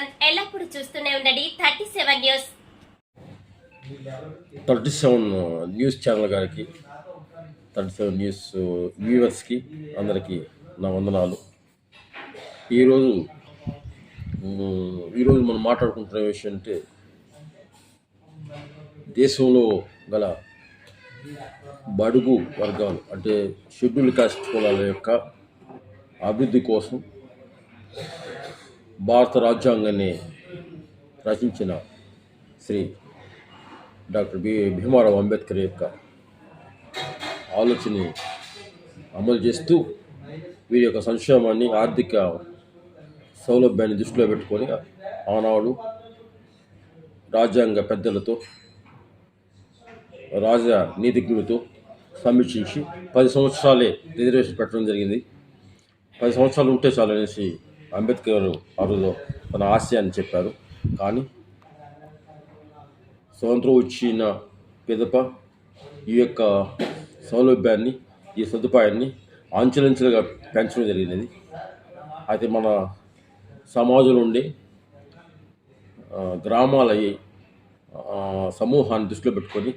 కోసం ఎల్లప్పుడూ చూస్తూనే ఉండండి thirty seven news. Thirty seven news channel గారికి థర్టీ సెవెన్ న్యూస్ వ్యూవర్స్కి అందరికీ నా వందనాలు. ఈరోజు ఈరోజు మనం మాట్లాడుకుంటున్న విషయం అంటే దేశంలో గల బడుగు వర్గాలు అంటే షెడ్యూల్ కాస్ట్ కులాల యొక్క అభివృద్ధి కోసం భారత రాజ్యాంగాన్ని రచించిన శ్రీ డాక్టర్ బి భీమారావు అంబేద్కర్ యొక్క ఆలోచనని అమలు చేస్తూ వీరి యొక్క సంక్షేమాన్ని ఆర్థిక సౌలభ్యాన్ని దృష్టిలో పెట్టుకొని ఆనాడు రాజ్యాంగ పెద్దలతో రాజ నీతిజ్ఞులతో సమీక్షించి పది సంవత్సరాలే రిజర్వేషన్ పెట్టడం జరిగింది. పది సంవత్సరాలు ఉంటే చాలు అనేసి అంబేద్కర్ అరుదో తన తన ఆశయాన్ని చెప్పారు. కానీ స్వతంత్రం వచ్చిన పిదప ఈ యొక్క సౌలభ్యాన్ని ఈ సదుపాయాన్ని అంచెలంచెలుగా పెంచడం జరిగినది. అయితే మన సమాజంలో ఉండే గ్రామాల సమూహాన్ని దృష్టిలో పెట్టుకొని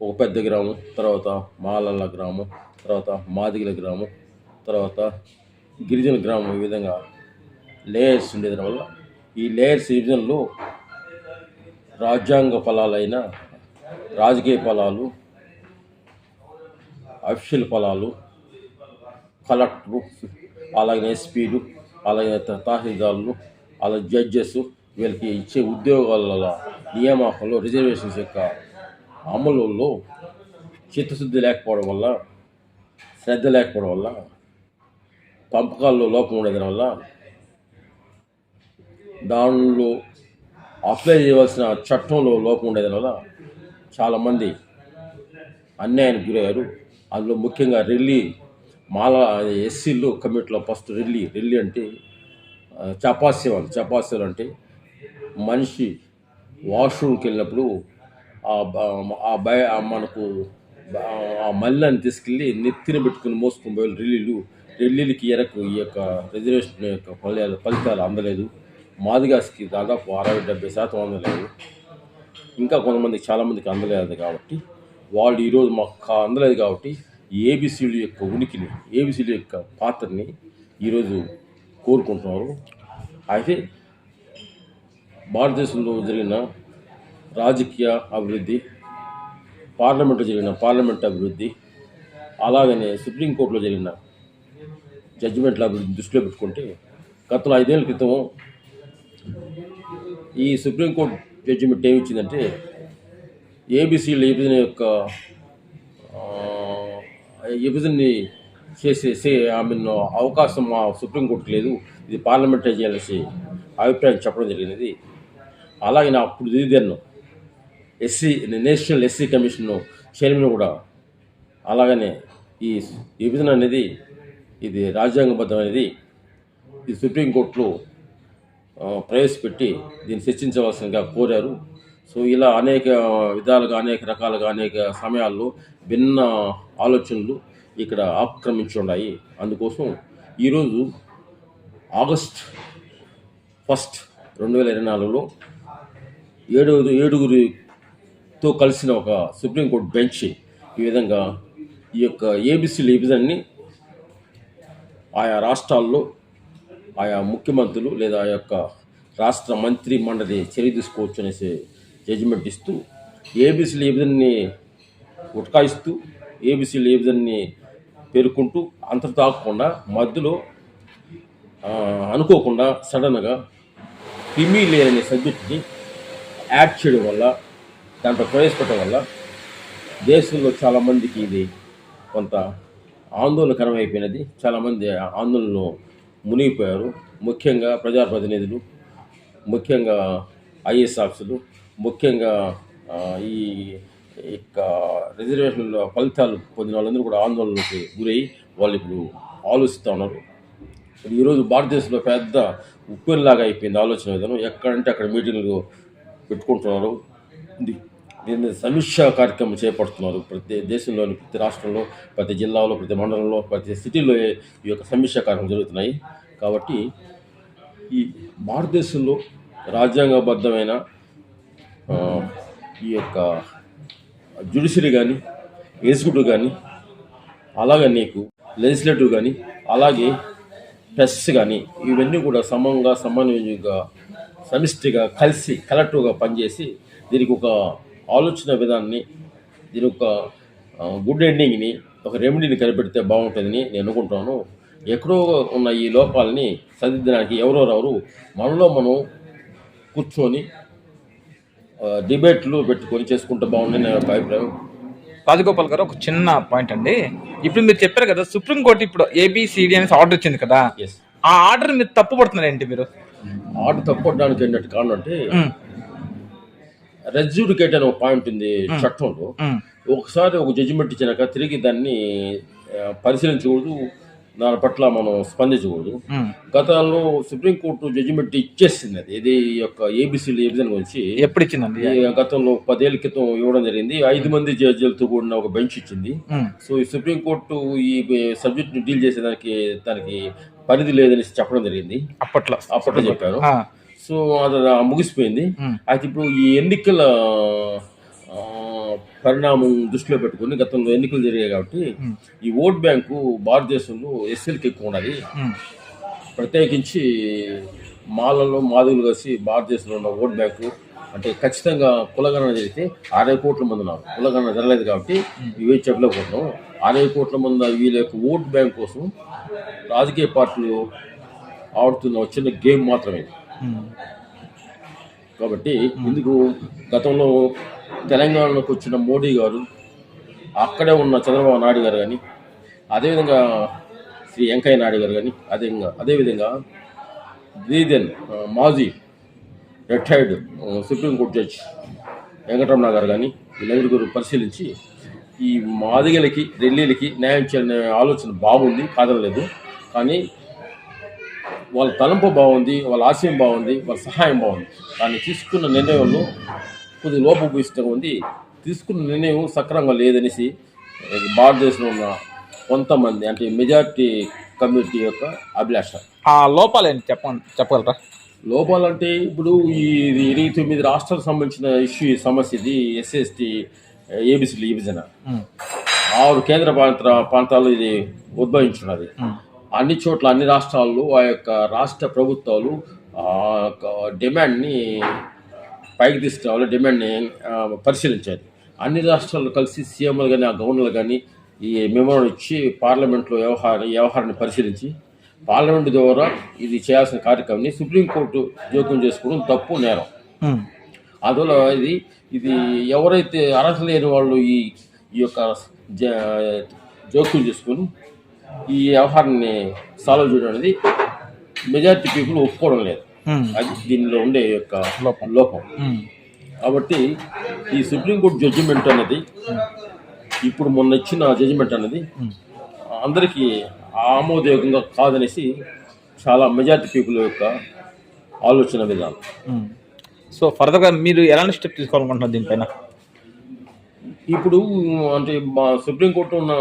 ఒక పెద్ద గ్రామం తర్వాత మాలల్ల గ్రామం తర్వాత మాదిగల గ్రామం తర్వాత గిరిజన గ్రామం ఈ విధంగా లేయర్స్ ఉండేది వల్ల. ఈ లేయర్స్ విభజనలో రాజ్యాంగ ఫలాలైన రాజకీయ ఫలాలు అఫిషియల్ ఫలాలు కలెక్టరు అలాగే ఎస్పీలు అలాగే త- తహసీల్దార్లు అలాగే జడ్జెస్ వీళ్ళకి ఇచ్చే ఉద్యోగాల నియామకంలో రిజర్వేషన్స్ యొక్క అమలులో చిత్తశుద్ధి లేకపోవడం వల్ల శ్రద్ధ లేకపోవడం వల్ల పంపకాల్లో లోపం ఉండడం వల్ల దానిలో అప్లై చేయవలసిన చట్టంలో లోపం ఉండేది వల్ల చాలామంది అన్యాయానికి గురయ్యారు. అందులో ముఖ్యంగా రెల్లి మాల ఎస్సీలు కమిటీలో ఫస్ట్ రెల్లి రెల్లి అంటే ఆ, చపాస్యం అంటే మనిషి వాష్రూమ్కి వెళ్ళినప్పుడు ఆ ఆ బయ మనకు ఆ మల్లని తీసుకెళ్ళి నెత్తిన పెట్టుకుని మోసుకుని పోయి రెల్లీలు రెల్లీలకి ఎరకు ఈ యొక్క రిజర్వేషన్ యొక్క ఫలితాలు ఫలితాలు అందలేదు. మాదిగాస్కి దాదాపు అరవై డెబ్బై శాతం అందలేదు ఇంకా కొంతమందికి చాలామందికి అందలేదు కాబట్టి వాళ్ళు ఈరోజు మాకు అందలేదు కాబట్టి ఏబిసిడి యొక్క ఉనికిని ఏబిసిడి యొక్క పాత్రని ఈరోజు కోరుకుంటున్నారు. అయితే భారతదేశంలో జరిగిన రాజకీయ అభివృద్ధి పార్లమెంట్లో జరిగిన పార్లమెంట్ అభివృద్ధి అలాగనే సుప్రీంకోర్టులో జరిగిన జడ్జిమెంట్ల అభివృద్ధి దృష్టిలో పెట్టుకుంటే గతంలో ఐదేళ్ళ క్రితం ఈ సుప్రీంకోర్టు జడ్జిమెంట్ ఏమి ఇచ్చిందంటే విభజన యొక్క విభజనని చేసే సే ఐ అవకాశం మా సుప్రీంకోర్టుకు లేదు. ఇది పార్లమెంటరీ చేయాల్సి అభిప్రాయం చెప్పడం జరిగినది. అలాగే నా అప్పుడు దిదిదాను SC national SC commission chairman కూడా అలాగనే ఈ విభజన అనేది ఇది రాజ్యాంగబద్ధమైనది. ఇది సుప్రీంకోర్టులో ప్రవేశపెట్టి దీన్ని చర్చించవలసిందిగా కోరారు. సో ఇలా అనేక విధాలుగా అనేక రకాలుగా అనేక సమయాల్లో భిన్న ఆలోచనలు ఇక్కడ ఆక్రమించి ఉన్నాయి అందుకోసం ఈరోజు ఆగస్ట్ ఫస్ట్ రెండు వేల ఇరవై నాలుగులో ఏడు ఏడుగురితో కలిసిన ఒక సుప్రీంకోర్టు బెంచ్ ఈ విధంగా ఈ యొక్క ఏబిసి విభజనని ఆయా రాష్ట్రాల్లో ఆయా ముఖ్యమంత్రులు లేదా ఆ యొక్క రాష్ట్ర మంత్రి మండలి చర్య తీసుకోవచ్చు అనేసి జడ్జిమెంట్ ఇస్తూ ఏబిసి విభజనని ఉటకాయిస్తూ ఏ విధాన్ని పేర్కొంటూ అంత ఆగకుండా మధ్యలో అనుకోకుండా సడన్గా క్రిమీ లేయర్ అనే సబ్జెక్ట్ని యాడ్ చేయడం వల్ల దాంట్లో ప్రవేశపెట్టడం వల్ల దేశంలో చాలామందికి ఇది కొంత ఆందోళనకరం అయిపోయినది చాలామంది ఆందోళనలో మునిగిపోయారు. ముఖ్యంగా ప్రజాప్రతినిధులు ముఖ్యంగా ఐఏఎస్ ఆఫీసులు ముఖ్యంగా ఈ యొక్క రిజర్వేషన్ల ఫలితాలు పొందిన వాళ్ళందరూ కూడా ఆందోళనకి గురయ్యి వాళ్ళు ఇప్పుడు ఆలోచిస్తూ ఉన్నారు. ఈరోజు భారతదేశంలో పెద్ద ఉప్పెనలాగా అయిపోయింది ఆలోచన విధానం. ఎక్కడంటే అక్కడ మీటింగ్లు పెట్టుకుంటున్నారు. దీన్ని సమీక్ష కార్యక్రమం చేపడుతున్నారు. ప్రతి దేశంలోని ప్రతి రాష్ట్రంలో ప్రతి జిల్లాలో ప్రతి మండలంలో ప్రతి సిటీలో ఈ యొక్క సమీక్ష కార్యక్రమం జరుగుతున్నాయి. కాబట్టి ఈ భారతదేశంలో రాజ్యాంగబద్ధమైన ఈ యొక్క జ్యుడిషియరీ కానీ ఎగ్జిక్యూటివ్ కానీ అలాగే నీకు లెజిస్లేటివ్ కానీ అలాగే ప్రెస్ కానీ ఇవన్నీ కూడా సమంగా సమన్వయంగా సమిష్టిగా కలిసి కలెక్టివ్గా పనిచేసి దీనికి ఒక ఆలోచన విధానాన్ని దీని ఒక ఆ, గుడ్ ఎండింగ్ని ఒక రెమెడీని కనిపెడితే బాగుంటుందని నేను అనుకుంటున్నాను ఎక్కడో ఉన్న ఈ లోపాలని సరిదిద్దడానికి ఎవరెవరెవరు మనలో మనం కూర్చొని డిబేట్లు పెట్టుకొని చేసుకుంటే బాగుందని నా యొక్క అభిప్రాయం. రాజగోపాల్ గారు ఒక చిన్న పాయింట్ అండి. ఇప్పుడు మీరు చెప్పారు కదా సుప్రీంకోర్టు ఇప్పుడు ఏబిసిడి అనేసి ఆర్డర్ వచ్చింది కదా. ఆ ఆర్డర్ మీరు తప్పు పడుతున్నారు ఏంటి మీరు? ఆర్డర్ తప్పడానికి ఏంటంటే కారణం అంటే రెజ్యూడికేట్ అనే ఒక పాయింట్ ఉంది చట్టంలో. ఒకసారి ఒక జడ్జిమెంట్ ఇచ్చినాక తిరిగి దాన్ని పరిశీలించకూడదు దాని పట్ల మనం స్పందించకూడదు. గతంలో సుప్రీంకోర్టు జడ్జిమెంట్ ఇచ్చేసింది అది. ఇది యొక్క ఏబిసిడి విభజన గురించి ఎప్పుడు ఇచ్చిందండి గతంలో పదేళ్ళ క్రితం ఇవ్వడం జరిగింది. ఐదు మంది జడ్జిలతో కూడిన ఒక బెంచ్ ఇచ్చింది. సో ఈ సుప్రీంకోర్టు ఈ సబ్జెక్ట్ని డీల్ చేసేదానికి దానికి పరిధి లేదని చెప్పడం జరిగింది. అప్పట్లో. అప్పట్లో చెప్పారు. సో అది ముగిసిపోయింది. అయితే ఇప్పుడు ఈ ఎన్నికల పరిణామం దృష్టిలో పెట్టుకుని గతంలో ఎన్నికలు జరిగాయి కాబట్టి ఈ ఓట్ బ్యాంకు భారతదేశంలో ఎస్ఎల్కి ఎక్కువ ఉన్నది ప్రత్యేకించి మాలలో మాదులు కలిసి భారతదేశంలో ఉన్న ఓట్ బ్యాంకు అంటే ఖచ్చితంగా కులగణన జరిగితే అరవై కోట్ల మంది ఉన్నారు. కులగణన జరగలేదు కాబట్టి ఇవే చెప్పలేకపోతున్నాం అరవై కోట్ల మంది వీళ్ళ యొక్క ఓట్ బ్యాంక్ కోసం రాజకీయ పార్టీలు ఆడుతున్న చిన్న గేమ్ మాత్రమే. కాబట్టి ఇందుకు గతంలో తెలంగాణలోకి వచ్చిన మోడీ గారు అక్కడే ఉన్న చంద్రబాబు నాయుడు గారు కానీ అదేవిధంగా శ్రీ వెంకయ్య నాయుడు గారు కానీ అదేవిధంగా అదేవిధంగా బ్రీదెన్ మాజీ రిటైర్డ్ సుప్రీంకోర్టు జడ్జి వెంకటరమణ గారు కానీ వీళ్ళందరూ పరిశీలించి ఈ మాదిగలకి రెల్లీలకి న్యాయం చేయాలనే ఆలోచన బాగుంది కాదనలేదు. కానీ వాళ్ళ తలంపు బాగుంది వాళ్ళ ఆశయం బాగుంది వాళ్ళ సహాయం బాగుంది. కానీ తీసుకున్న నిర్ణయంలో కొద్ది లోపభూయిష్టంగా ఉంది. తీసుకున్న నిర్ణయం సక్రమంగా లేదనేసి భారతదేశంలో ఉన్న కొంతమంది అంటే మెజారిటీ కమ్యూనిటీ యొక్క అభిలాష. ఆ లోపాలు ఏంటి? చెప్ప చెప్పగలరా? లోపాలంటే ఇప్పుడు ఈ ఇరవై తొమ్మిది రాష్ట్రాలకు సంబంధించిన ఇష్యూ ఈ సమస్య ఇది ఎస్ఎస్టీ ఏబిసిడి విభజన. ఆరు కేంద్ర ప్రాంత ప్రాంతాల్లో ఇది ఉద్భవించున్నది అన్ని చోట్ల అన్ని రాష్ట్రాల్లో ఆ యొక్క రాష్ట్ర ప్రభుత్వాలు ఆ యొక్క డిమాండ్ని పైకి తీసుకురావాలి డిమాండ్ని పరిశీలించాలి. అన్ని రాష్ట్రాల్లో కలిసి సీఎంలు కానీ ఆ గవర్నర్లు కానీ ఈ మెమోరం ఇచ్చి పార్లమెంట్లో వ్యవహార వ్యవహారాన్ని పరిశీలించి పార్లమెంట్ ద్వారా ఇది చేయాల్సిన కార్యక్రమాన్ని సుప్రీంకోర్టు జోక్యం చేసుకోవడం తప్పు నేరం. అందువల్ల ఇది ఇది ఎవరైతే అర్హత లేని వాళ్ళు ఈ ఈ యొక్క జోక్యం చేసుకొని ఈ వ్యవహారాన్ని సాల్వ్ చేయడం అనేది మెజారిటీ పీపుల్ ఒప్పుకోవడం లేదు అది దీనిలో ఉండే యొక్క లోపం. కాబట్టి ఈ సుప్రీంకోర్టు జడ్జిమెంట్ అనేది ఇప్పుడు మొన్న ఇచ్చిన జడ్జిమెంట్ అనేది. అందరికీ ఆమోదయోగంగా కాదనేసి చాలా మెజారిటీ పీపుల్ యొక్క ఆలోచన విధానం. సో ఫర్దర్గా మీరు ఎలాంటి స్టెప్ తీసుకోవాలనుకుంటున్నారు దీనిపైన ఇప్పుడు అంటే మా సుప్రీంకోర్టు ఉన్న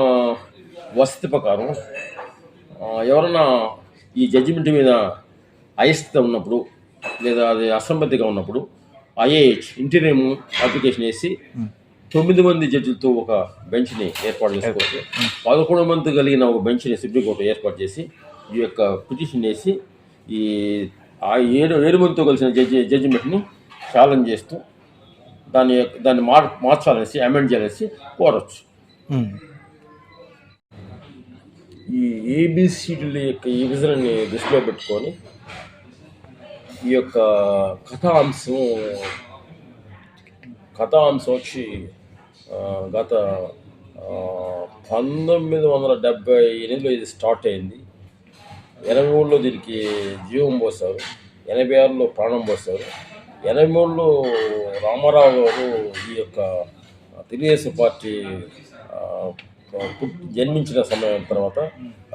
వసతి ప్రకారం ఎవరన్నా ఈ జడ్జిమెంట్ మీద అయిష్టత ఉన్నప్పుడు లేదా అది అసమ్మతిగా ఉన్నప్పుడు ఐఏహెచ్ ఇంటీరియం అప్లికేషన్ వేసి తొమ్మిది మంది జడ్జిలతో ఒక బెంచ్ని ఏర్పాటు చేసుకోవచ్చు. పదకొండు మంది కలిగిన ఒక బెంచ్ని సుప్రీంకోర్టు ఏర్పాటు చేసి ఈ యొక్క పిటిషన్ వేసి ఈ ఆ ఏడు ఏడు మందితో కలిసిన జడ్జి జడ్జిమెంట్ని ఛాలెంజ్ చేస్తూ దాని యొక్క దాన్ని మార్ మార్చాలనేసి అమెండ్ చేయాలనేసి కోరచ్చు. ఈ ఏబిసిడీల యొక్క ఈ విజన్ని దృష్టిలో పెట్టుకొని ఈ యొక్క కథాంశం కథాంశం వచ్చి గత పంతొమ్మిది వందల డెబ్బై ఎనిమిదిలో ఇది స్టార్ట్ అయింది. ఎనభై మూడులో దీనికి జీవం పోస్తారు ఎనభై ఆరులో ప్రాణం పోస్తారు ఎనభై మూడులో రామారావు గారు ఈ యొక్క తెలుగుదేశం పార్టీ జన్మించిన సమయం తర్వాత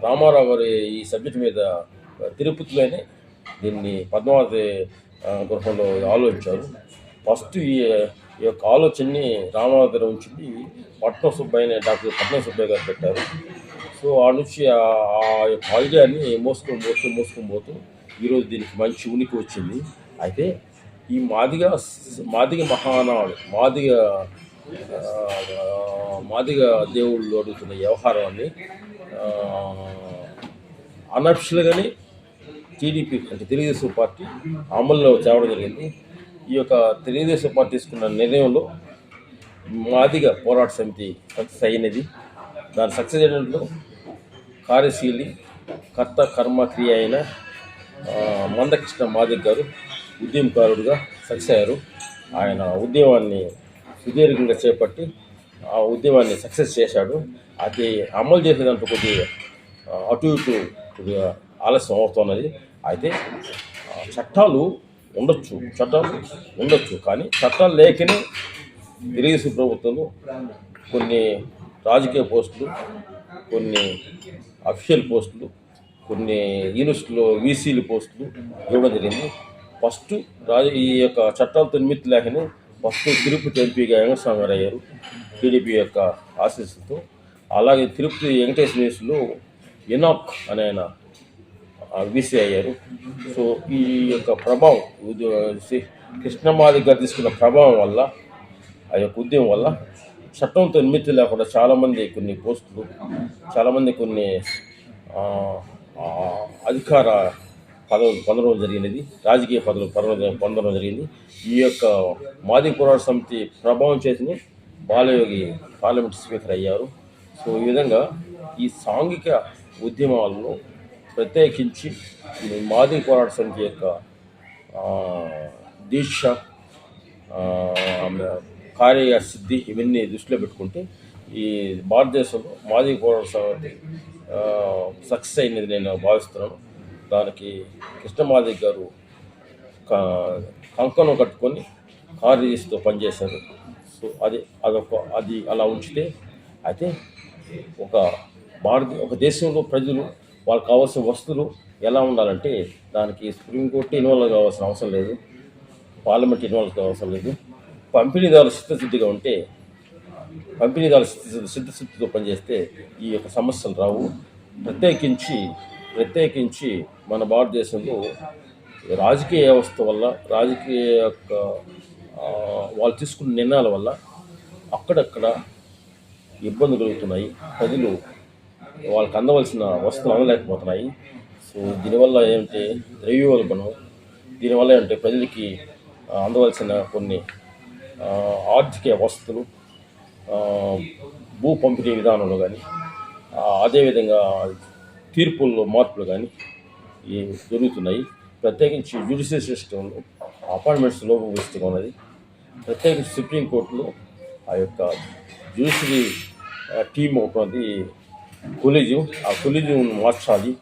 రామారావు గారు ఈ సబ్జెక్ట్ మీద తిరుపతిలోనే దీన్ని పద్మావతి గృహంలో ఆలోచించారు. ఫస్ట్ ఈ ఈ యొక్క ఆలోచనని రామారావు దగ్గర ఉంచింది పట్నం సుబ్బయ్య అనే డాక్టర్ పట్నం సుబ్బయ్య గారు పెట్టారు. సో ఆ నుంచి ఆ యొక్క ఐడియాని మోసుకొని పోతూ మోసుకొని పోతూ ఈరోజు దీనికి మంచి ఉనికి వచ్చింది. అయితే ఈ మాదిగ మాదిగ మహానాడు మాదిగ మాదిగ దేవుళ్ళు అడుగుతున్న వ్యవహారాన్ని అనఫిషియల్గానే టీడీపీ అంటే తెలుగుదేశం పార్టీ అమల్లో తేవడం జరిగింది. ఈ యొక్క తెలుగుదేశం పార్టీ తీసుకున్న నిర్ణయంలో మాదిగ పోరాట సమితి సక్సెస్ అయినది. దాని సక్సెస్ అయినట్లు కార్యశీలి కర్త కర్మ క్రియ అయిన మందకృష్ణ మాదిక్ గారు ఉద్యమకారుడుగా సక్సెస్ అయ్యారు. ఆయన ఉద్యమాన్ని సుదీర్ఘంగా చేపట్టి ఆ ఉద్యమాన్ని సక్సెస్ చేశాడు. అది అమలు చేసేదాంట్లో కొద్దిగా అటు ఇటు కొద్దిగా ఆలస్యం అవుతున్నది. అయితే చట్టాలు ఉండొచ్చు చట్టాలు ఉండొచ్చు. కానీ చట్టాలు లేకనే తెలుగుదేశం ప్రభుత్వంలో కొన్ని రాజకీయ పోస్టులు కొన్ని అఫీషియల్ పోస్టులు కొన్ని యూనివర్సిటీలో వీసీలు పోస్టులు ఇవ్వడం జరిగింది. ఫస్ట్ రాజ ఈ యొక్క చట్టాలతో నిమిత్తం లేకనే ఫస్ట్ తిరుపతి ఎంపీగా వెంకటస్వామి గారు అయ్యారు టీడీపీ యొక్క ఆశీస్సులతో. అలాగే తిరుపతి వెంకటేశ్వర ఇనాక్ ఎనాక్ అనే ఆయన బీసీ అయ్యారు. సో ఈ యొక్క ప్రభావం శ్రీ కృష్ణమాది గారు తీసుకున్న ప్రభావం వల్ల ఆ యొక్క ఉద్యమం వల్ల చట్టంతో నిమిత్తి లేకుండా చాలామంది కొన్ని పోస్టులు చాలామంది కొన్ని అధికార పదవ పొందడం జరిగినది. రాజకీయ పదవులు పొందడం పొందడం జరిగింది. ఈ యొక్క మాది పోరాట సమితి ప్రభావం చేసిన బాలయోగి పార్లమెంట్ స్పీకర్ అయ్యారు. సో ఈ విధంగా ఈ సాంఘిక ఉద్యమాలను ప్రత్యేకించి మాది పోరాట సమితి యొక్క దీక్ష కార్య సిద్ధి ఇవన్నీ దృష్టిలో పెట్టుకుంటే ఈ భారతదేశంలో మాది పోరాట సమితి సక్సెస్ అయినది నేను భావిస్తున్నాను. దానికి కృష్ణమాది గారు కంకణం కట్టుకొని కార్యదర్శితో పనిచేశారు. సో అది అదొక అది అలా ఉంచితే అయితే ఒక భారత ఒక దేశంలో ప్రజలు వాళ్ళకి కావాల్సిన వస్తువులు ఎలా ఉండాలంటే దానికి సుప్రీంకోర్టు ఇన్వాల్వ్ కావాల్సిన అవసరం లేదు. పార్లమెంట్ ఇన్వాల్వ్ కావాల్సిన లేదు. పంపిణీదారు సిద్ధశుద్ధిగా ఉంటే పంపిణీదారు సిద్ధ సిద్ధశుద్ధితో పనిచేస్తే ఈ యొక్క సమస్యలు రావు. ప్రత్యేకించి ప్రత్యేకించి మన భారతదేశంలో రాజకీయ వ్యవస్థ వల్ల రాజకీయ యొక్క వాళ్ళు తీసుకున్న నిర్ణయాల వల్ల అక్కడక్కడ ఇబ్బందులు కలుగుతున్నాయి. ప్రజలు వాళ్ళకి అందవలసిన వస్తువులు అందలేకపోతున్నాయి. సో దీనివల్ల ఏంటంటే ద్రవ్యోల్బణం దీనివల్ల ఏంటంటే ప్రజలకి అందవలసిన కొన్ని ఆర్థిక వస్తువులు భూ పంపిణీ విధానంలో కానీ అదేవిధంగా తీర్పుల్లో మార్పులు కానీ ఈ జరుగుతున్నాయి. ప్రత్యేకించి జ్యుడిషియల్ సిస్టంలో అపాయింట్మెంట్స్ లోపభూయిష్టంగా ఉన్నది ప్రత్యేకించి సుప్రీంకోర్టులో ఆ యొక్క జ్యుడిషియరీ టీం ఒకటి ఉంది కొలిజియం ఆ కొలిజియం మార్చాలి.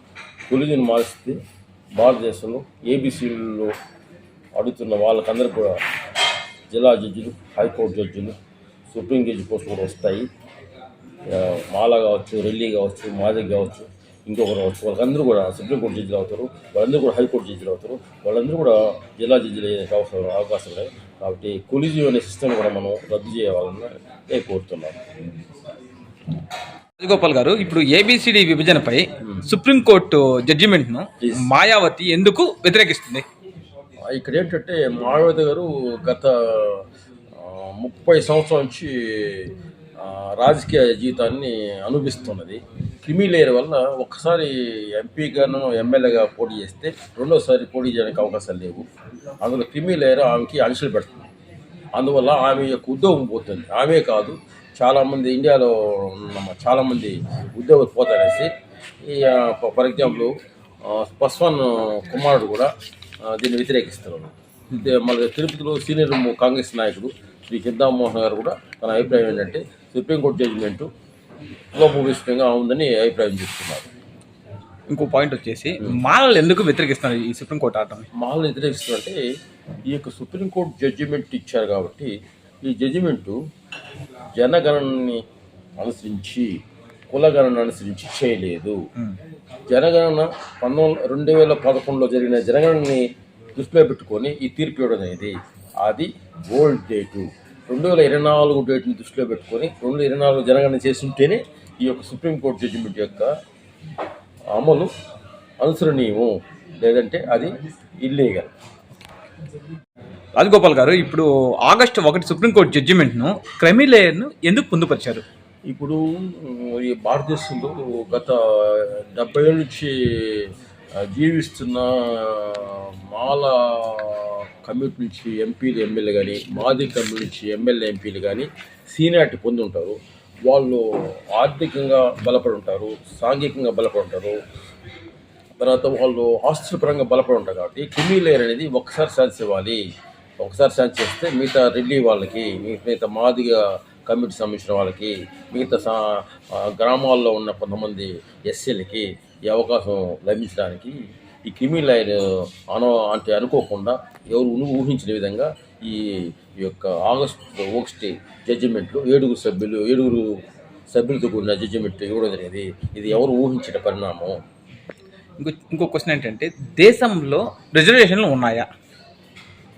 కొలిజియం మార్చితే భారతదేశంలో ఏబీసీలో అడుగుతున్న వాళ్ళకందరూ కూడా జిల్లా జడ్జిలు హైకోర్టు జడ్జిలు సుప్రీం జడ్జి పోస్టులు కూడా వస్తాయి. మాల కావచ్చు రెల్లి కావచ్చు మాదిరి కావచ్చు. ఇంకొకరు వాళ్ళందరూ కూడా సుప్రీంకోర్టు జడ్జిలు అవుతారు వాళ్ళందరూ కూడా హైకోర్టు జడ్జిలు అవుతారు వాళ్ళందరూ కూడా జిల్లా జడ్జిలు అయ్యే అవసరం అవకాశం కాబట్టి కొలిజియం అనే సిస్టమ్ కూడా మనం రద్దు చేయాలని నేను కోరుతున్నాను రాజగోపాల్ గారు ఇప్పుడు ఏబిసిడి విభజనపై సుప్రీంకోర్టు జడ్జిమెంట్ను మాయావతి ఎందుకు వ్యతిరేకిస్తుంది? ఇక్కడ ఏంటంటే మాయావతి గారు గత ముప్పై సంవత్సరాల నుంచి రాజకీయ జీవితాన్ని అనుభవిస్తున్నది. క్రిమి లేయర్ వల్ల ఒక్కసారి ఎంపీగాను ఎమ్మెల్యేగా పోటీ చేస్తే రెండోసారి పోటీ చేయడానికి అవకాశాలు లేవు. అందులో క్రిమి లేయర్ ఆమెకి అంశాలు పెడుతుంది. అందువల్ల ఆమె యొక్క ఉద్యోగం పోతుంది. ఆమె కాదు చాలామంది ఇండియాలో ఉన్న చాలామంది ఉద్యోగులు పోతారనేసి ఈ ఫర్ ఎగ్జాంపుల్ పస్వాన్ కుమారుడు కూడా దీన్ని వ్యతిరేకిస్తున్నారు. మళ్ళీ తిరుపతిలో సీనియర్ కాంగ్రెస్ నాయకుడు శ్రీ చింతామోహన్ గారు కూడా తన అభిప్రాయం ఏంటంటే సుప్రీంకోర్టు జడ్జిమెంటు లోపభూయిష్టంగా ఉందని అభిప్రాయం చెప్తున్నారు ఇంకో పాయింట్ వచ్చేసి మాలలు ఎందుకు వ్యతిరేకిస్తున్నారు ఈ సుప్రీంకోర్టు ఆటం మాలను వ్యతిరేకిస్తుందంటే ఈ యొక్క సుప్రీంకోర్టు జడ్జిమెంట్ ఇచ్చారు కాబట్టి ఈ జడ్జిమెంటు జనగణనని అనుసరించి కులగణన అనుసరించి చేయలేదు. జనగణన పంతొమ్మిది రెండు వేల పదకొండులో జరిగిన జనగణనని దృష్టిలో పెట్టుకొని ఈ తీర్పు ఇవ్వడం అనేది అది ఓల్డ్ డేటు. రెండు వేల ఇరవై నాలుగు డేట్ని దృష్టిలో పెట్టుకొని రెండు వేల ఇరవై నాలుగు జనగణన చేసి ఉంటేనే ఈ యొక్క సుప్రీంకోర్టు జడ్జిమెంట్ యొక్క అమలు అనుసరణీయము. లేదంటే అది ఇల్లీగల్ రాజగోపాల్ గారు ఇప్పుడు ఆగస్టు ఒకటి సుప్రీంకోర్టు జడ్జిమెంట్ను క్రైమీ లేయర్ను ఎందుకు పొందుపరిచారు? ఇప్పుడు ఈ భారతదేశంలో గత డెబ్బై ఏళ్ళ నుంచి జీవిస్తున్న మాల కమ్యూనిటీ నుంచి ఎంపీలు ఎమ్మెల్యే కానీ మాది కమ్యూనిటీ నుంచి ఎమ్మెల్యే ఎంపీలు కానీ సీనియారిటీ పొంది ఉంటారు వాళ్ళు ఆర్థికంగా బలపడి ఉంటారు సాంఘికంగా బలపడి ఉంటారు తర్వాత వాళ్ళు ఆస్తుల పరంగా బలపడి ఉంటారు కాబట్టి క్రిమి లేయర్ అనేది ఒకసారి ఛాన్స్ ఇవ్వాలి. ఒకసారి ఛాన్స్ ఇస్తే మిగతా రెడ్డి వాళ్ళకి మిగతా మాదిగా కమ్యూనిటీ సంబంధించిన వాళ్ళకి మిగతా సా గ్రామాల్లో ఉన్న కొంతమంది ఎస్సీలకి ఈ అవకాశం లభించడానికి ఈ క్రిమీ లైన్ అను అంటే అనుకోకుండా ఎవరు ఊహించిన విధంగా ఈ ఈ యొక్క ఆగస్టు ఒకటి జడ్జిమెంట్లో ఏడుగురు సభ్యులు ఏడుగురు సభ్యులతో కూడిన జడ్జిమెంట్ ఇవ్వడం జరిగింది. ఇది ఎవరు ఊహించిన పరిణామం? ఇంకో ఇంకో క్వశ్చన్ ఏంటంటే దేశంలో రిజర్వేషన్లు ఉన్నాయా?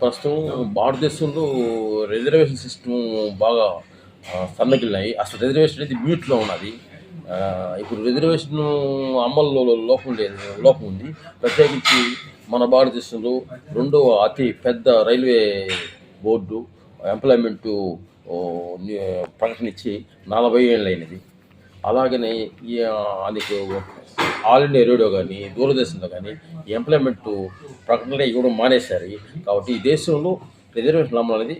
ప్రస్తుతం భారతదేశంలో రిజర్వేషన్ సిస్టమ్ బాగా ఆ, సన్నగిల్లినాయి అసలు రిజర్వేషన్ అనేది మ్యూట్లో ఉన్నది. ఇప్పుడు రిజర్వేషన్ అమల్లో లోపం లేదు లోపం ఉంది. ప్రత్యేకించి మన భారతదేశంలో రెండవ అతి పెద్ద రైల్వే బోర్డు ఎంప్లాయ్మెంటు ప్రకటన ఇచ్చి నలభై ఏళ్ళు అయినది అలాగనే ఈ అందుకు ఆల్ ఇండియా రేడియో కానీ దూరదర్శన్లో కానీ ఈ ఎంప్లాయ్మెంట్ ప్రకటనలే ఇవ్వడం మానేశారు. కాబట్టి ఈ దేశంలో రిజర్వేషన్ అమలు అనేది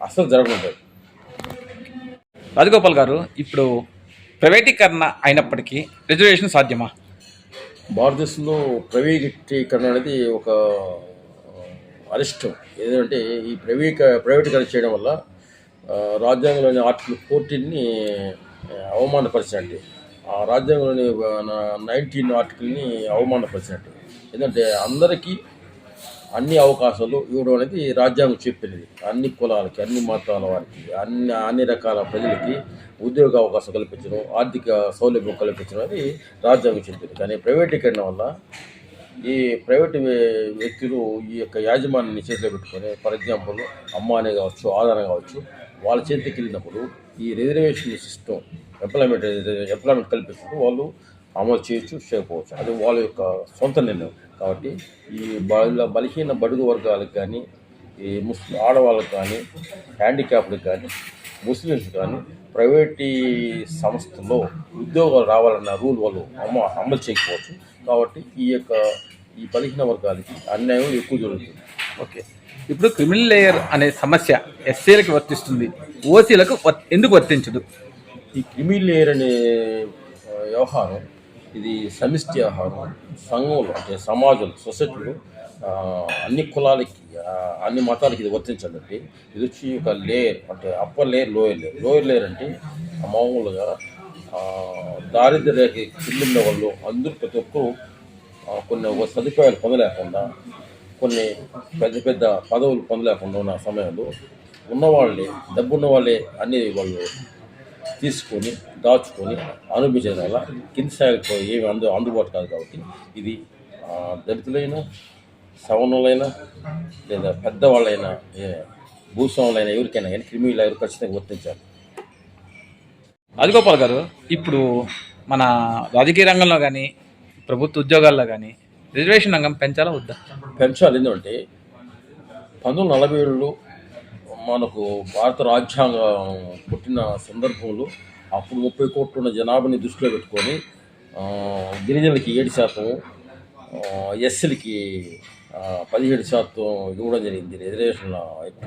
అసలు జరగలేదు రాజగోపాల్ గారు ఇప్పుడు ప్రైవేటీకరణ అయినప్పటికీ రిజర్వేషన్ సాధ్యమా? భారతదేశంలో ప్రైవేటీకరణ అనేది ఒక అరిష్టం. ఏదంటే ఈ ప్రైవేక ప్రైవేటీకరణ చేయడం వల్ల రాజ్యాంగంలోని ఆర్టికల్ ఫోర్టీన్ని అవమానపరిచినట్టు. ఆ రాజ్యాంగంలోని నైన్టీన్ ఆర్టికల్ని అవమానపరిచినట్టు. ఎందుకంటే అందరికీ అన్ని అవకాశాలు ఇవ్వడం అనేది రాజ్యాంగం చెప్పింది. అన్ని కులాలకి అన్ని మతాల వారికి అన్ని అన్ని రకాల ప్రజలకి ఉద్యోగ అవకాశం కల్పించడం ఆర్థిక సౌలభ్యం కల్పించడం అనేది రాజ్యాంగం చెప్పింది. కానీ ప్రైవేటీకరణ వల్ల ఈ ప్రైవేట్ వ్యక్తులు ఈ యొక్క యాజమాన్యాన్ని చేతిలో పెట్టుకొని ఫర్ ఎగ్జాంపుల్ అమ్మానే కావచ్చు ఆధారం కావచ్చు వాళ్ళ చేతికి వెళ్ళినప్పుడు ఈ రిజర్వేషన్ సిస్టమ్ ఎంప్లాయ్మెంట్ ఎంప్లాయ్మెంట్ కల్పించినప్పుడు వాళ్ళు అమలు చేయొచ్చు చేయకపోవచ్చు అది వాళ్ళ యొక్క సొంత నిర్ణయం. కాబట్టి ఈ బల బలహీన బడుగు వర్గాలకు కానీ ఈ ముస్లిం ఆడవాళ్ళకి కానీ హ్యాండిక్యాప్లకు కానీ ముస్లిమ్స్ కానీ ప్రైవేటీ సంస్థలో ఉద్యోగాలు రావాలన్న రూల్ వాళ్ళు అమ అమలు చేయకపోవచ్చు. కాబట్టి ఈ యొక్క ఈ బలహీన వర్గాలకి అన్యాయం ఎక్కువ జరుగుతుంది. ఓకే. ఇప్పుడు క్రిమినల్ లేయర్ అనే సమస్య ఎస్సీలకు వర్తిస్తుంది ఓసీలకు ఎందుకు వర్తించదు? ఈ క్రిమి లేయర్ అనే వ్యవహారం ఇది సమిష్టి ఆహారం సంఘంలో అంటే సమాజంలో సొసైటీలో అన్ని కులాలకి అన్ని మతాలకి ఇది వర్తించాలంటే ఇది వచ్చి ఒక లేయర్ అంటే upper layer lower layer. Lower layer అంటే మామూలుగా దారిద్ర్య రేఖ కింద ఉన్న వాళ్ళు అందరూ ప్రతి ఒక్కరూ కొన్ని సదుపాయాలు పొందలేకుండా కొన్ని పెద్ద పెద్ద పదవులు పొందలేకుండా ఉన్న సమయంలో ఉన్నవాళ్ళే డబ్బున్న వాళ్ళే అన్ని వాళ్ళు తీసుకొని దాచుకొని అనుభవించడం వల్ల కింది స్థాయికి ఏమి అందు అందుబాటు కాదు కాబట్టి ఇది దళితులైనా సవర్ణులైనా లేదా పెద్దవాళ్ళైనా ఏ, భూస్వాములైనా ఎవరికైనా కానీ క్రిమినల్ ఎవరు ఖచ్చితంగా వర్తించాలి రాజగోపాల్ గారు ఇప్పుడు మన రాజకీయ రంగంలో కానీ ప్రభుత్వ ఉద్యోగాల్లో కానీ రిజర్వేషన్ రంగం పెంచాలా వద్దా? పెంచాలి. ఎందుకంటే పంతొమ్మిది నలభై ఏడులో మనకు భారత రాజ్యాంగం పుట్టిన సందర్భంలో అప్పుడు ముప్పై కోట్లు ఉన్న జనాభాని దృష్టిలో పెట్టుకొని గిరిజనులకి ఏడు శాతం ఎస్సీలకి పదిహేడు శాతం ఇవ్వడం జరిగింది. రిజర్వేషన్ల యొక్క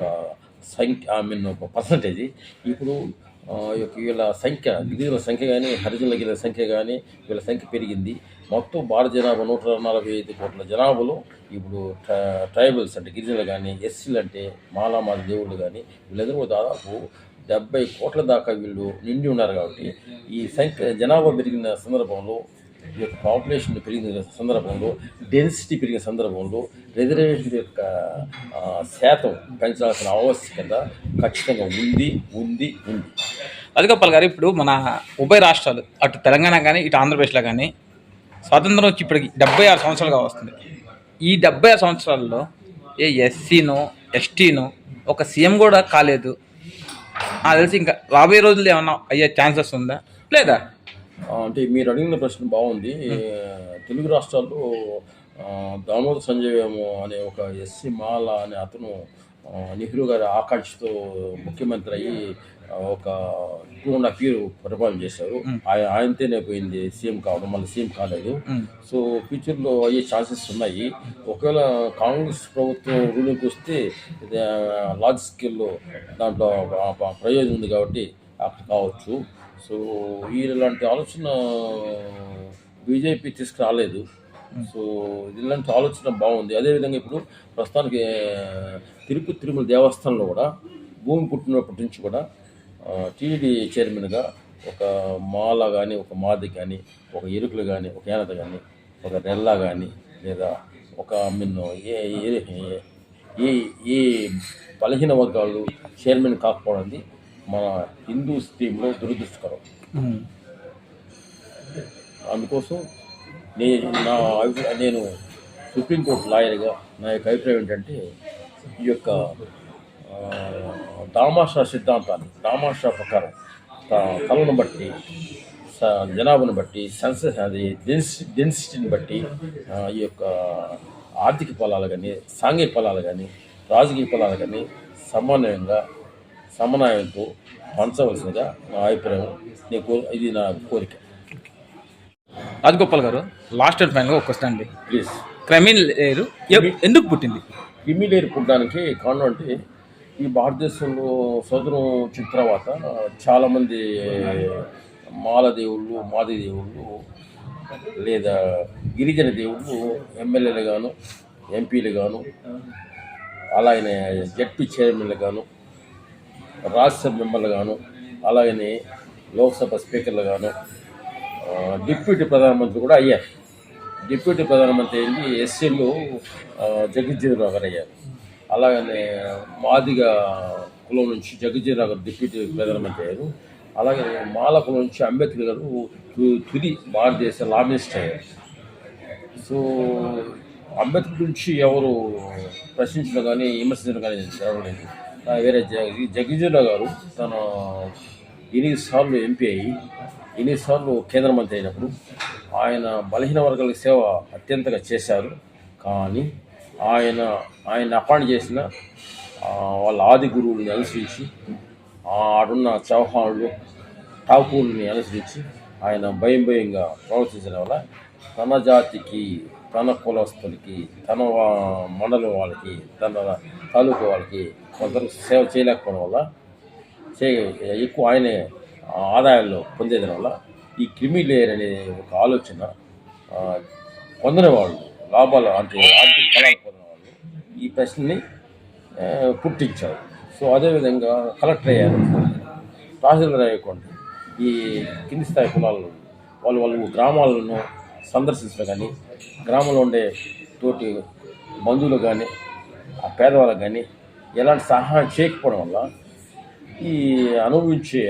సంఖ్య ఐ మీన్ పర్సంటేజ్ ఇప్పుడు ఈ యొక్క వీళ్ళ సంఖ్య గిరిజనుల సంఖ్య కానీ హరిజనుల గిరిజన సంఖ్య కానీ వీళ్ళ సంఖ్య పెరిగింది. మొత్తం భారత జనాభా నూట నలభై ఐదు కోట్ల జనాభాలో ఇప్పుడు ట్రై- ట్రైబల్స్ అంటే గిరిజనులు కానీ ఎస్సీలు అంటే మాలామాల దేవుళ్ళు కానీ వీళ్ళందరూ దాదాపు డెబ్బై కోట్ల దాకా వీళ్ళు నిండి ఉన్నారు కాబట్టి ఈ సంఖ్య జనాభా పెరిగిన సందర్భంలో ఈ యొక్క పాపులేషన్ పెరిగిన సందర్భంలో డెన్సిటీ పెరిగిన సందర్భంలో రిజర్వేషన్ యొక్క శాతం పెంచాల్సిన ఆవశ్యకత ఖచ్చితంగా ఉంది ఉంది ఉంది. రాజగోపాల్ గారు ఇప్పుడు మన ఉభయ రాష్ట్రాలు అటు తెలంగాణ కానీ ఇటు ఆంధ్రప్రదేశ్లో కానీ స్వాతంత్రం వచ్చి ఇప్పటికి డెబ్బై ఆరు సంవత్సరాలుగా వస్తుంది. ఈ డెబ్బై ఆరు సంవత్సరాల్లో ఏ ఎస్సీనో ఎస్టీనో ఒక సీఎం కూడా కాలేదు. నాకు తెలిసి ఇంకా రాబోయే రోజుల్లో ఏమన్నా అయ్యే ఛాన్సెస్ ఉందా? లేదా? అంటే మీరు అడిగిన ప్రశ్న బాగుంది. తెలుగు రాష్ట్రాల్లో దామోదర్ సంజయ్ అనే ఒక ఎస్సి మాల అనే అతను నెహ్రూ గారి ఆకాంక్షతో ముఖ్యమంత్రి అయ్యి ఒక టూ అండ్ హాఫ్ ఇయర్ పరిపాలన చేశారు. ఆయన ఆయనతోనే పోయింది సీఎం కావడం మళ్ళీ సీఎం కాలేదు. సో ఫ్యూచర్లో అయ్యే ఛాన్సెస్ ఉన్నాయి. ఒకవేళ కాంగ్రెస్ ప్రభుత్వం రూలింగ్కి వస్తే లార్జ్ స్కేల్లో దాంట్లో ప్రయోజనం ఉంది కాబట్టి అక్కడ కావచ్చు. సో ఇలాంటి ఆలోచన బీజేపీ తీసుకురాలేదు. సో ఇలాంటి ఆలోచన బాగుంది. అదేవిధంగా ఇప్పుడు ప్రస్తుతానికి తిరుపతి తిరుమల దేవస్థానంలో కూడా భూమి పుట్టినప్పటి నుంచి కూడా టీడీ చైర్మన్గా ఒక మాల కానీ ఒక మాది కానీ ఒక ఎరుకులు కానీ ఒక ఏనత కానీ ఒక రెల్లా కానీ లేదా ఒక మిన్ను ఏ ఏ- ఏ- ఈ ఈ బలహీన వర్గాలు చైర్మన్ కాకపోవడం మన హిందూ స్ట్రీమ్లో దురదృష్టకరం. అందుకోసం నేను నా నేను సుప్రీంకోర్టు లాయర్గా నా యొక్క అభిప్రాయం ఏంటంటే ఈ యొక్క దామాషా సిద్ధాంతాన్ని దామాషా ప్రకారం తలను బట్టి జనాభాను బట్టి సెన్సెస్ అది డెన్సి డెన్సిటీని బట్టి ఈ యొక్క ఆర్థిక ఫలాలు కానీ సాంఘిక ఫలాలు కానీ రాజకీయ ఫలాలు కానీ సమన్వయంగా సమన్వయంతో పంచవలసిందిగా నా అభిప్రాయం. నీకు ఇది నా కోరిక. రాజగోపాల్ గారు లాస్ట్ అండ్ ఫైనల్గా ఒక క్వశ్చన్ అండి. ప్లీజ్ క్రమీన్ లేరు. ఎందుకు పుట్టింది? ఇమ్మీడియట్ పుట్టడానికి కారణం అంటే ఈ భారతదేశంలో స్వతంత్రం వచ్చిన తర్వాత చాలామంది మాలదేవుళ్ళు మాది దేవుళ్ళు లేదా గిరిజన దేవుళ్ళు ఎమ్మెల్యేలు గాను ఎంపీలు గాను అలాగనే జడ్పీ చైర్మన్లు గాను రాజ్యసభ మెంబర్లు గాను అలాగనే లోక్సభ స్పీకర్లు గాను డిప్యూటీ ప్రధానమంత్రి కూడా అయ్యారు. డిప్యూటీ ప్రధానమంత్రి అయింది ఎస్సీలు జగజ్జీవరావు గారు అయ్యారు. అలాగనే మాదిగ కులం నుంచి జగజీ నగర్ డిప్యూటీ ప్రధానమంత్రి అయ్యారు. అలాగే మాల కులం నుంచి అంబేద్కర్ గారు తుది భారతదేశ లా అయ్యారు. సో అంబేద్కర్ గురించి ఎవరు ప్రశ్నించడం కానీ విమర్శించడం కానీ జరగలేదు వేరే జగ గారు తన ఎనిమిది సార్లు ఎంపీ అయ్యి ఎనిమిది సార్లు కేంద్ర మంత్రి అయినప్పుడు ఆయన బలహీన వర్గాల సేవ అత్యంతగా చేశారు. కానీ ఆయన ఆయన అపాయింట్ చేసిన వాళ్ళ ఆది గురువుని అనుసరించి ఆడున్న చౌహాన్లు ఠాకూర్ని అనుసరించి ఆయన భయం భయంగా ప్రవర్తించడం వల్ల తన జాతికి తన కులస్తులకి తన వా- మండలం వాళ్ళకి తన తాలూకు వాళ్ళకి కొందరు సేవ చేయలేకపోవడం వల్ల చే ఎక్కువ ఆయనే ఆదాయాల్లో పొందేదన వల్ల ఈ క్రిమి లేయర్ అనే ఒక ఆలోచన పొందిన వాళ్ళు లాభాలు అంటే ఆర్థిక ఈ ప్రశ్నని పుట్టించారు. సో అదేవిధంగా కలెక్టర్ అయ్యారు. తహసీల్దార్ అయ్యకుండా. ఈ కింది స్థాయి కులాలను వాళ్ళు వాళ్ళు గ్రామాలను సందర్శించడం కానీ గ్రామంలో ఉండే తోటి బంధువులు కానీ ఆ పేదవాళ్ళకి కానీ ఎలాంటి సహాయం చేయకపోవడం వల్ల ఈ అనుభవించే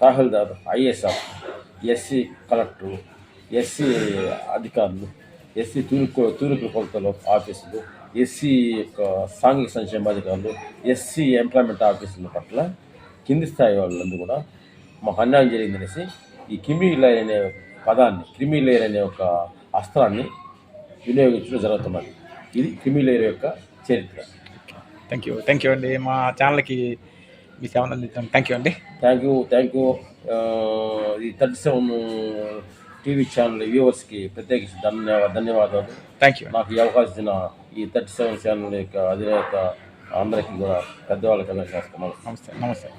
tahsildar ISR SC collector SC అధికారులు ఎస్సీ తూర్పు తూర్పు కొలతలు ఆఫీసులు ఎస్సీ యొక్క సాంఘిక సంక్షేమ అధికారులు ఎస్సీ ఎంప్లాయ్మెంట్ ఆఫీసుల పట్ల కింది స్థాయి వాళ్ళందరూ కూడా మాకు అన్యాయం జరిగిందనేసి ఈ క్రిమి లేయర్ అనే పదాన్ని క్రిమి లేయర్ అనే ఒక అస్త్రాన్ని వినియోగించడం జరుగుతున్నది. ఇది క్రిమి లేయర్ యొక్క చరిత్ర. థ్యాంక్ యూ థ్యాంక్ యూ అండి. మా ఛానల్కి మీ సేవలు అందించాను థ్యాంక్ యూ అండి. థ్యాంక్ యూ థ్యాంక్ యూ ఈ థర్టీ సెవెన్ టీవీ ఛానల్ వ్యూవర్స్కి ప్రత్యేకించి ధన్యవాదాలు ధన్యవాదాలు. థ్యాంక్ యూ నాకు ఈ అవకాశం ఇచ్చిన ఈ థర్టీ సెవెన్ ఛానల్ యొక్క అధినేత అందరికీ కూడా పెద్దవాళ్ళకి అందరికీ నమస్తే నమస్తే.